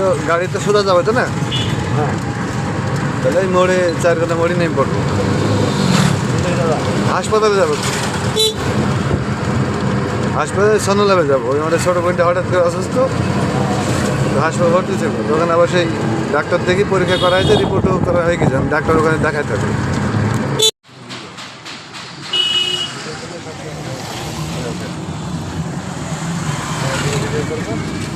তো গাড়িতে সোজা যাবে তো না? হ্যাঁ। তাহলে মোড়ে চার ঘণ্টা মোড়ে নেমে পড়ব। হাসপাতালে যাব। হাসপাতালে সন্ধ্যালাভে যাব। ওই আমাদের ছোটো বোনটা হঠাৎ করে অসুস্থ। হাসপাতাল ভর্তি ছিল তখন আবার সেই ডাক্তার দেখি পরীক্ষা করা হয়েছে রিপোর্টও করা হয়ে গেছে। আমি ডাক্তার ওখানে দেখাতে হবে। তারপরে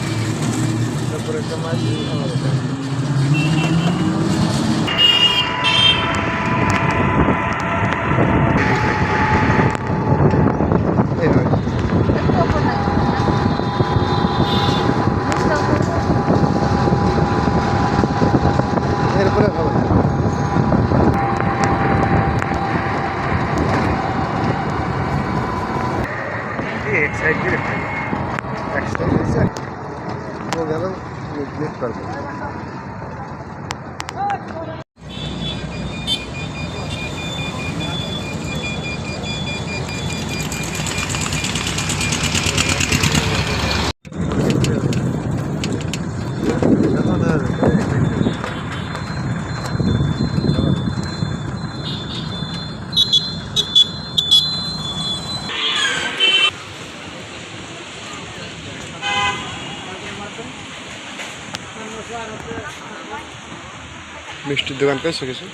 It's a beautiful. Actually, it's a... हो जाएगा ये क्लिक कर दो। মিষ্টির দোকান পেয়েছ কিছু?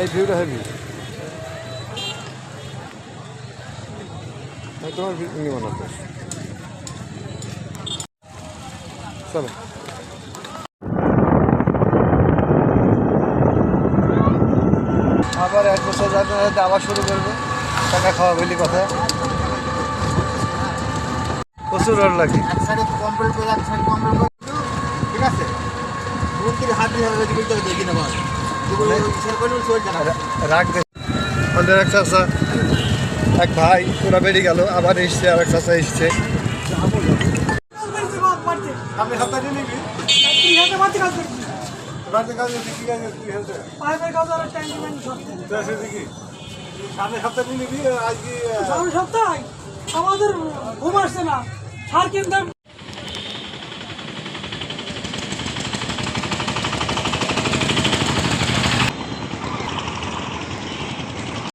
এই ভিউটা হেভি তোমার নিব চলো। আবার এক বছর যাতে আবার শুরু করবে। টাকা খাওয়া বলি কথা। কমপ্লিট করে দিলো, ঠিক আছে? তুমি কি হাত দিয়ে দেখি না বল তুমি ইসের চলছে না রাখ দে আমাদের এক চাষা এক ভাই ওরা বেরিয়ে গেল আবার এসছে আর এক চাষা এসছে আমাদের ঘুম আসছে না। Farkından